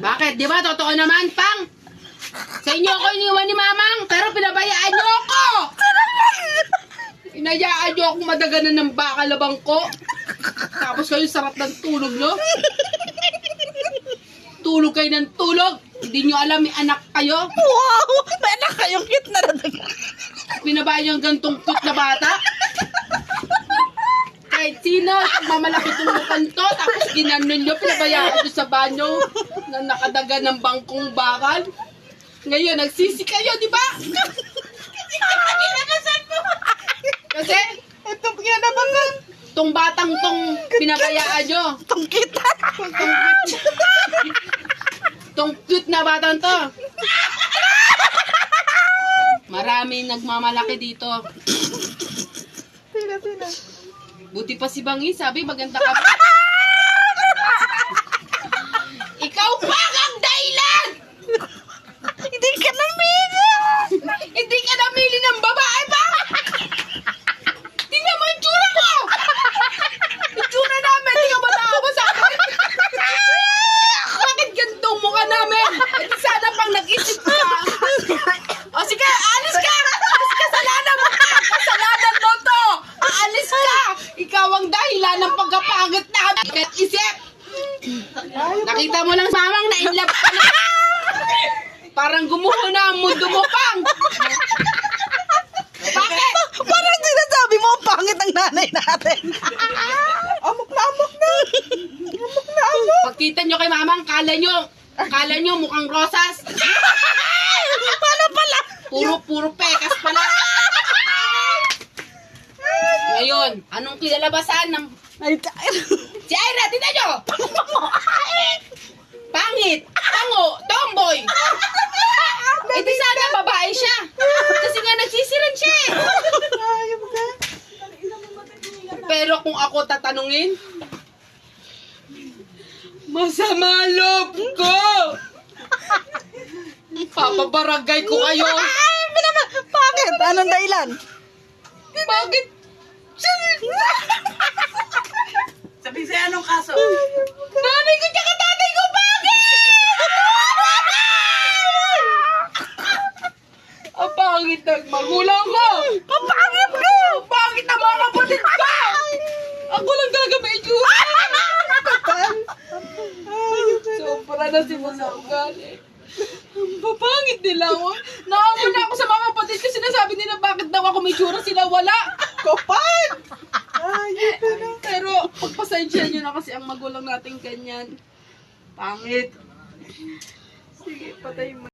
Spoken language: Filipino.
Bakit? Di ba? Totoo naman, pang. Sa inyo ako iniwan ni mamang, pero pinabayaan niyo ako. Inayaan niyo akong madaganan ng baka labang ko. Tapos kayo sarap ng tulog niyo. Tulog kayo ng tulog. Hindi niyo alam may anak kayo. Wow! May anak kayong cute na nadaga. Pinabayaan niyo ang gantong cute na bata. Sino, mamalaki tulukan to, tapos ginanon nyo, pinabayaan nyo sa banyo na nakadaga ng bangkong bakal. Ngayon, nagsisi kayo, di ba? Kasi, Ito kinabangan. tong batang tong pinabayaan nyo, Itong kita. tong cute, tong cute na batang to. Maraming nagmamalaki dito. Sina, sina. Buti pa si Bangi, sabi maganda ka pa. Ikaw pa ang dahilan! Hindi ka namili. Hindi ka namili ng babae pa! Tingnan mo yung tsura mo! Yung tsura namin, hindi ka ba naawa sa akin? Bakit gantong mukha namin? Di sana pang nag-isip ka. O sige, alis ka! Alis ka sa lana mo ka! Kasalanan mo to! Aalis ka! Ikaw ang dahilan ng pagkapangit namin. Ikat isip! Nakita mo lang mamang na in love ka na. Parang gumuho na ang mundo mo, pang! Bakit? Parang sinasabi mo ang pangit ng nanay natin. amok na amok na. Amok na amok. Pagkita nyo kay mamang, kala nyo, kala nyo mukhang rosas. Paano pala? Puro, puro pekas Ngayon, anong kilalabasan ng... Ay, Si Ira, tignan nyo! Pangit! Pango! Tomboy! Eh di sana babae siya. Kasi nga nagsisiran siya eh. Pero kung ako tatanungin, masama loob ko! Papabarangay ko kayo! Bakit? Anong dahilan? Bakit? Sabi sa'yo anong kaso? Nanay ko tsaka tatay ko, bakit? Ang pangit ng magulang ko! Ang pangit ko! Ang pangit ng mga kapatid ko! Ako lang talaga may itsura. Sobra na si Masa ugali. Ang papangit nila ako. Naawa na ako sa mga kapatid ko. Sinasabi nila bakit daw ako may tsura sila wala. Kapal! Ayop ka na. Pero pagpasensya nyo na kasi ang magulang natin ganyan. Pangit. Sige, patay mo.